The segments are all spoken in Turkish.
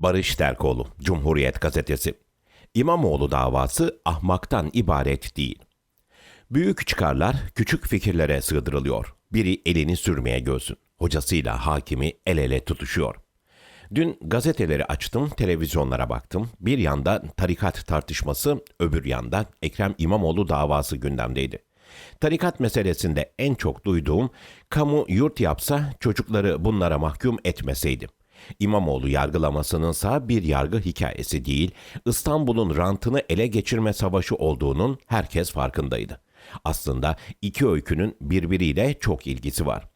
Barış Terkoğlu, Cumhuriyet Gazetesi. İmamoğlu davası ahmaktan ibaret değil. Büyük çıkarlar küçük fikirlere sığdırılıyor. Biri elini sürmeye göğsün. Hocasıyla hakimi el ele tutuşuyor. Dün gazeteleri açtım, televizyonlara baktım. Bir yanda tarikat tartışması, öbür yanda Ekrem İmamoğlu davası gündemdeydi. Tarikat meselesinde en çok duyduğum kamu yurt yapsa çocukları bunlara mahkum etmeseydi. İmamoğlu yargılamasınınsa bir yargı hikayesi değil, İstanbul'un rantını ele geçirme savaşı olduğunun herkes farkındaydı. Aslında iki öykünün birbiriyle çok ilgisi var.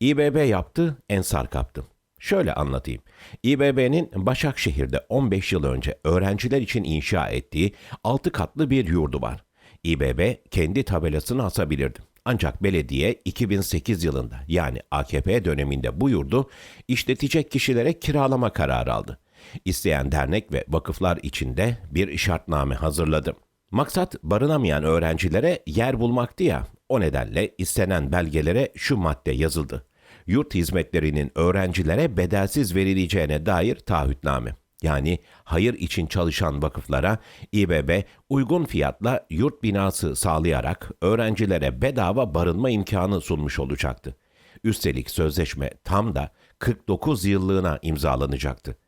İBB yaptı, Ensar kaptı. Şöyle anlatayım. İBB'nin Başakşehir'de 15 yıl önce öğrenciler için inşa ettiği 6 katlı bir yurdu var. İBB kendi tabelasını asabilirdi. Ancak belediye 2008 yılında yani AKP döneminde bu yurdu işletecek kişilere kiralama kararı aldı. İsteyen dernek ve vakıflar için de bir şartname hazırladı. Maksat barınamayan öğrencilere yer bulmaktı ya. O nedenle istenen belgelere şu madde yazıldı. Yurt hizmetlerinin öğrencilere bedelsiz verileceğine dair taahhütname. Yani hayır için çalışan vakıflara İBB uygun fiyatla yurt binası sağlayarak öğrencilere bedava barınma imkanı sunmuş olacaktı. Üstelik sözleşme tam da 49 yıllığına imzalanacaktı.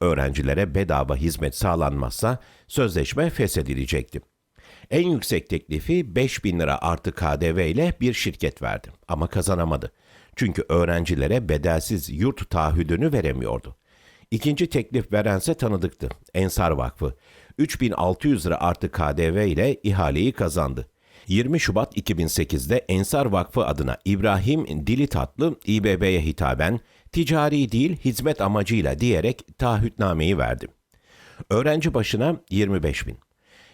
Öğrencilere bedava hizmet sağlanmazsa sözleşme feshedilecekti. En yüksek teklifi 5 bin lira artı KDV ile bir şirket verdi ama kazanamadı. Çünkü öğrencilere bedelsiz yurt taahhüdünü veremiyordu. İkinci teklif verense tanıdıktı. Ensar Vakfı. 3600 lira artı KDV ile ihaleyi kazandı. 20 Şubat 2008'de Ensar Vakfı adına İbrahim Dilitatlı İBB'ye hitaben ticari değil hizmet amacıyla diyerek taahhütnameyi verdi. Öğrenci başına 25 bin.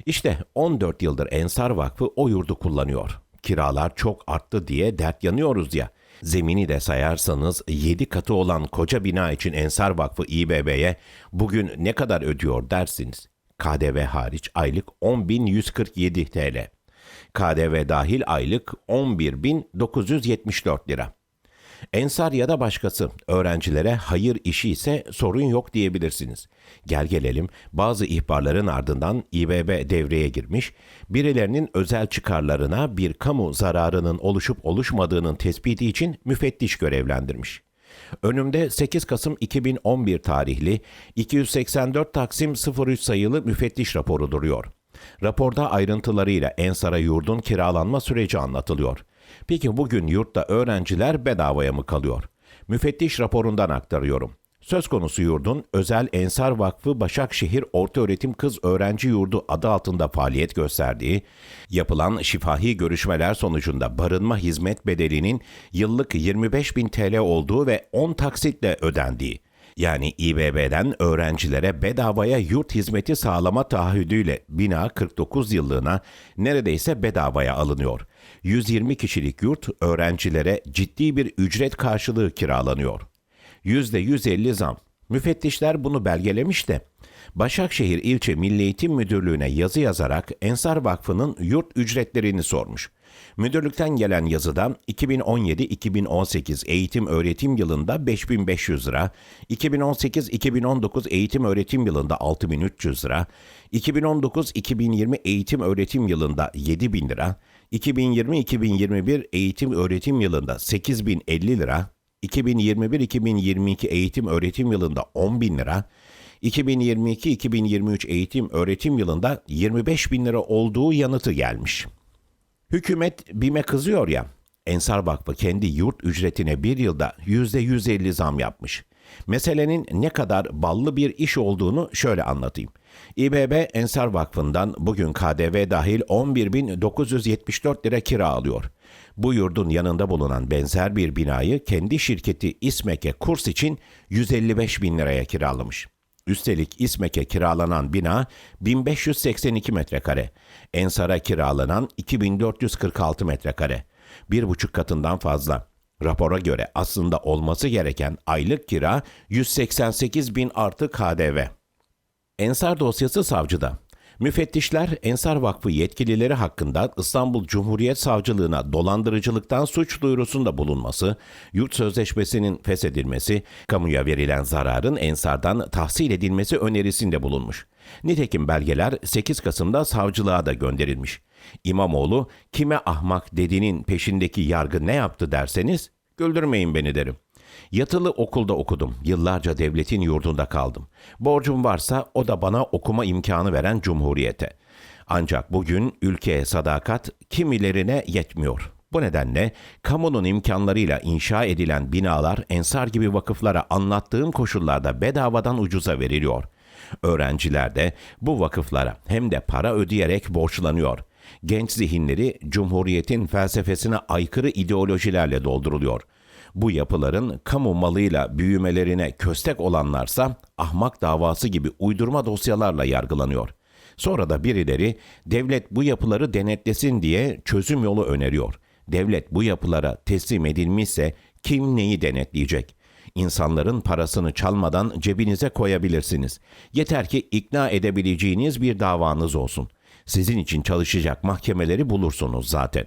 İşte 14 yıldır Ensar Vakfı o yurdu kullanıyor. Kiralar çok arttı diye dert yanıyoruz ya. Zemini de sayarsanız 7 katı olan koca bina için Ensar Vakfı İBB'ye bugün ne kadar ödüyor dersiniz. KDV hariç aylık 10.147 TL. KDV dahil aylık 11.974 lira. Ensar ya da başkası öğrencilere hayır işi ise sorun yok diyebilirsiniz. Gel gelelim bazı ihbarların ardından İBB devreye girmiş, birilerinin özel çıkarlarına bir kamu zararının oluşup oluşmadığının tespiti için müfettiş görevlendirmiş. Önümde 8 Kasım 2011 tarihli 284 Taksim 03 sayılı müfettiş raporu duruyor. Raporda ayrıntılarıyla Ensar'a yurdun kiralanma süreci anlatılıyor. Peki bugün yurtta öğrenciler bedavaya mı kalıyor? Müfettiş raporundan aktarıyorum. Söz konusu yurdun Özel Ensar Vakfı Başakşehir Ortaöğretim Kız Öğrenci Yurdu adı altında faaliyet gösterdiği, yapılan şifahi görüşmeler sonucunda barınma hizmet bedelinin yıllık 25 bin TL olduğu ve 10 taksitle ödendiği, yani İBB'den öğrencilere bedavaya yurt hizmeti sağlama taahhüdüyle bina 49 yıllığına neredeyse bedavaya alınıyor. 120 kişilik yurt öğrencilere ciddi bir ücret karşılığı kiralanıyor. %150 zam. Müfettişler bunu belgelemiş de Başakşehir İlçe Milli Eğitim Müdürlüğü'ne yazı yazarak Ensar Vakfı'nın yurt ücretlerini sormuş. Müdürlükten gelen yazıda 2017-2018 eğitim öğretim yılında 5500 lira, 2018-2019 eğitim öğretim yılında 6300 lira, 2019-2020 eğitim öğretim yılında 7000 lira, 2020-2021 eğitim öğretim yılında 8050 lira, 2021-2022 eğitim öğretim yılında 10 bin lira, 2022-2023 eğitim öğretim yılında 25 bin lira olduğu yanıtı gelmiş. Hükümet BİM'e kızıyor ya, Ensar Vakfı kendi yurt ücretine bir yılda %150 zam yapmış. Meselenin ne kadar ballı bir iş olduğunu şöyle anlatayım. İBB Ensar Vakfı'ndan bugün KDV dahil 11.974 lira kira alıyor. Bu yurdun yanında bulunan benzer bir binayı kendi şirketi İSMEK'e kurs için 155 bin liraya kiralamış. Üstelik İSMEK'e kiralanan bina 1582 metrekare, Ensar'a kiralanan 2446 metrekare. Bir buçuk katından fazla. Rapora göre aslında olması gereken aylık kira 188 bin artı KDV. Ensar dosyası savcıda. Müfettişler Ensar Vakfı yetkilileri hakkında İstanbul Cumhuriyet Savcılığına dolandırıcılıktan suç duyurusunda bulunması, yurt sözleşmesinin feshedilmesi, kamuya verilen zararın Ensar'dan tahsil edilmesi önerisinde bulunmuş. Nitekim belgeler 8 Kasım'da savcılığa da gönderilmiş. İmamoğlu kime ahmak dediğinin peşindeki yargı ne yaptı derseniz güldürmeyin beni derim. Yatılı okulda okudum. Yıllarca devletin yurdunda kaldım. Borcum varsa o da bana okuma imkanı veren cumhuriyete. Ancak bugün ülkeye sadakat kimilerine yetmiyor. Bu nedenle kamunun imkanlarıyla inşa edilen binalar ensar gibi vakıflara anlattığım koşullarda bedavadan ucuza veriliyor. Öğrenciler de bu vakıflara hem de para ödeyerek borçlanıyor. Genç zihinleri Cumhuriyet'in felsefesine aykırı ideolojilerle dolduruluyor. Bu yapıların kamu malıyla büyümelerine köstek olanlarsa ahmak davası gibi uydurma dosyalarla yargılanıyor. Sonra da birileri devlet bu yapıları denetlesin diye çözüm yolu öneriyor. Devlet bu yapılara teslim edilmişse kim neyi denetleyecek? İnsanların parasını çalmadan cebinize koyabilirsiniz. Yeter ki ikna edebileceğiniz bir davanız olsun. Sizin için çalışacak mahkemeleri bulursunuz zaten.